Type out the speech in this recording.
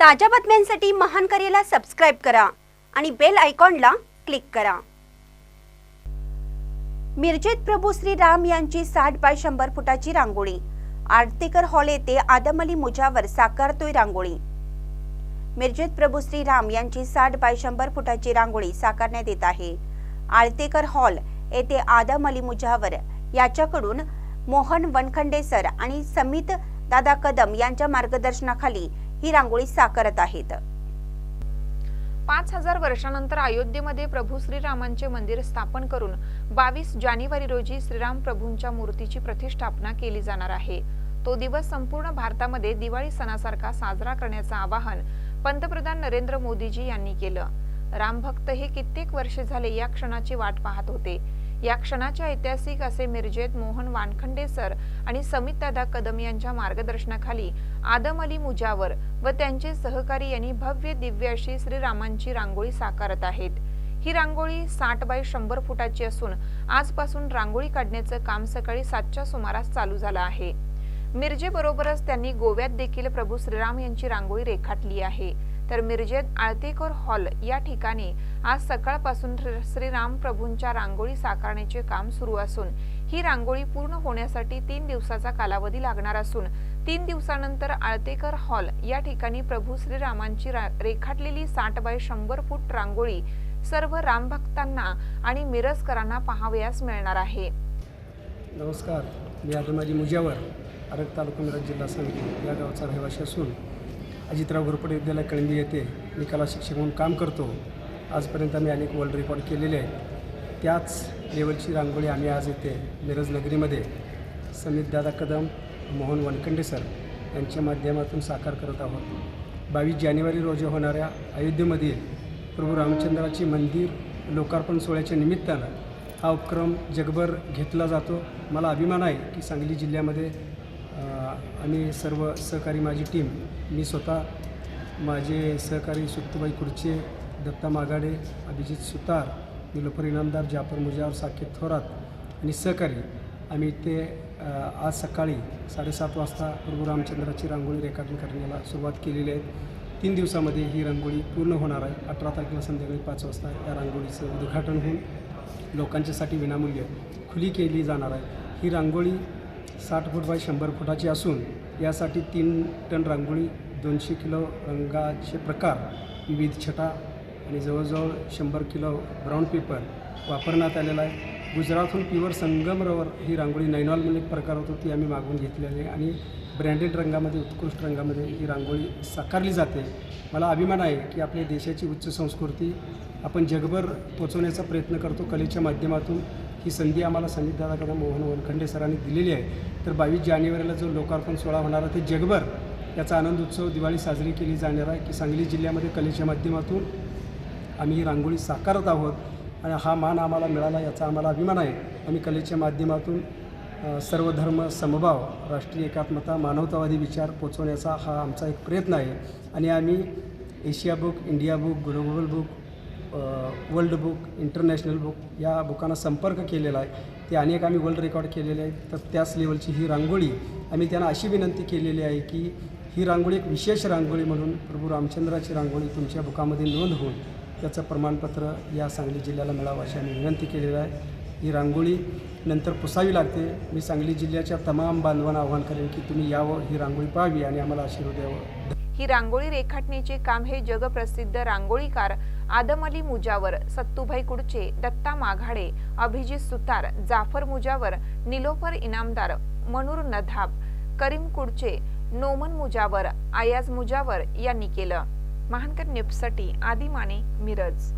ताज्या बातम्यांसाठी महान करेला सबस्क्राईब करा आणि बेल आयकॉनला क्लिक करा. मिरजेत प्रभू श्री राम यांची साठ बाय शंभर फुटाची रांगोळी. आरतीकर हॉल येथे आदम अली मुजावर साकारतोय रांगोळी. मिरजेत प्रभू श्री राम यांची साठ बाय शंभर फुटाची रांगोळी साकारण्यात येत आहे. आळतेकर हॉल येथे आदम अली मुजावर याच्याकडून मोहन वनखंडे सर आणि समित दादा कदम यांच्या मार्गदर्शनाखाली ही रांगोळी साकारत आहेत. पाच हजार वर्षानंतर अयोध्येमध्ये प्रभू श्रीरामांचे मंदिर स्थापन करून बावीस जानेवारी रोजी श्रीराम प्रभूंच्या मूर्तीची प्रतिष्ठापना केली जाणार आहे. तो दिवस संपूर्ण भारतामध्ये दिवाळी सणासारखा साजरा करण्याचं आवाहन पंतप्रधान नरेंद्र मोदीजी यांनी केलं. रामभक्त हे कित्येक वर्षे झाले या क्षणाची वाट पाहत होते. या क्षणाचे ऐतिहासिक असे मिरजेत मोहन वानखंडे सर आणि समितदादा कदम यांच्या मार्गदर्शनाखाली आदम अली मुजावर व त्यांचे सहकारी यांनी भव्य दिव्य अशी श्रीरामांची रांगोळी साकारत आहेत. ही रांगोळी साठ बाय शंभर फुटाची असून आजपासून रांगोळी काढण्याचं काम सकाळी सातच्या सुमारास चालू झालं आहे. मिरजेबरोबरच त्यांनी गोव्यात देखील प्रभू श्रीराम यांची रांगोळी रेखाटली आहे. तर मिरजेत आळतेकर हॉल या ठिकाणी आज सकाळपासून श्रीराम प्रभूंच्या रांगोळी साकारण्याचे काम सुरू असून ही रांगोळी पूर्ण होण्यासाठी तीन दिवसाचा कालावधी लागणार असून तीन दिवसानंतर आळतेकर हॉल या ठिकाणी प्रभू श्रीरामांची रा- रेखाटलेली साठ बाय शंभर फूट रांगोळी सर्व रामभक्तांना आणि मिरजकरांना पाहावयास मिळणार आहे. नमस्कार मी आदमाजी मुजावर आरग तालुका मिरज जिल्हा सांगली या गावचा रहिवासी असून अजितराव घोरपडे विद्यालय कळंबी येथे मी कला शिक्षक म्हणून काम करतो. आजपर्यंत आम्ही अनेक वर्ल्ड रेकॉर्ड केलेले आहेत. त्याच लेवलची रांगोळी आम्ही आज येथे मिरज नगरीमध्ये. समितदादा कदम मोहन वनखंडे सर यांच्या माध्यमातून साकार करत आहोत. बावीस जानेवारी रोजी होणाऱ्या अयोध्येमधील प्रभू रामचंद्राचे मंदिर लोकार्पण सोहळ्याच्या निमित्तानं हा उपक्रम जगभर घेतला जातो. मला अभिमान आहे की सांगली जिल्ह्यामध्ये आम्ही सर्व सहकारी माझी टीम मी स्वतः माझे सहकारी सुत्तबाई खुर्चे दत्ता मागाडे अभिजित सुतार निलोफर इनामदार जाफर मुजावर साकेत थोरात आणि सहकारी. आम्ही ते आज सकाळी साडेसात वाजता प्रभू रामचंद्राची रांगोळी रेखाटन करण्याला सुरुवात केलेली आहे. तीन दिवसामध्ये ही रांगोळी पूर्ण होणार आहे. अठरा तारखेला संध्याकाळी पाच वाजता या रांगोळीचं उद्घाटन होऊन लोकांच्यासाठी विनामूल्य खुली केली जाणार आहे. ही रांगोळी साठ फूट बाय शंभर फुटाची असून यासाठी तीन टन रांगोळी दोनशे किलो रंगाचे प्रकार विविध छटा आणि जवळजवळ शंभर किलो ब्राऊन पेपर वापरण्यात आलेला आहे. गुजरातहून प्युअर संगमरवर ही रांगोळी नैनॉलमध्ये एक प्रकार होतो ती आम्ही मागवून घेतलेली आहे आणि ब्रँडेड रंगामध्ये उत्कृष्ट रंगामध्ये ही रांगोळी साकारली जाते. मला अभिमान आहे की आपल्या देशाची उच्च संस्कृती आपण जगभर पोचवण्याचा प्रयत्न करतो कलेच्या माध्यमातून. ही संधी आम्हाला संगीतदादा कदम मोहन वनखंडे सरांनी दिलेली आहे. तर बावीस जानेवारीला जो लोकार्पण सोहळा होणार आहे ते जगभर याचा आनंद उत्सव दिवाळी साजरी केली जाणार आहे. की सांगली जिल्ह्यामध्ये कलेच्या माध्यमातून आम्ही ही रांगोळी साकारत आहोत आणि हा मान आम्हाला मिळाला याचा आम्हाला अभिमान आहे. आम्ही कलेच्या माध्यमातून सर्वधर्म समभाव राष्ट्रीय एकात्मता मानवतावादी विचार पोचवण्याचा हा आमचा एक प्रयत्न आहे. आणि आम्ही Asia book India book global book world book international book या बुकांना संपर्क केलेला आहे. ते अनेक आम्ही वर्ल्ड रेकॉर्ड केलेले आहेत. तर त्याच लेवलची ही रांगोळी आम्ही त्यांना अशी विनंती केलेली आहे की ही रांगोळी एक विशेष रांगोळी म्हणून प्रभू रामचंद्राची रांगोळी तुमच्या बुकामध्ये नोंद होऊन त्याचं प्रमाणपत्र या सांगली जिल्ह्याला मिळावं अशी आम्ही विनंती केलेली आहे. ही रांगोळी नंतर पुसावी लागते. मी सांगली जिल्ह्याच्या तमाम बांधवांना आवाहन करेन की तुम्ही यावं ही रांगोळी पाहावी आणि आम्हाला आशीर्वाद द्यावं. ही रांगोळी रेखाटण्याचे काम हे जगप्रसिद्ध रांगोळीकार आदम अली मुजावर सत्तूभाई कुडचे दत्ता माघाडे अभिजित सुतार जाफर मुजावर निलोफर इनामदार मनूर नधाब करीम कुडचे नोमन मुजावर आयाज मुजावर यांनी केलं. महानकर न्यूजसाठी आदी माने मिरज.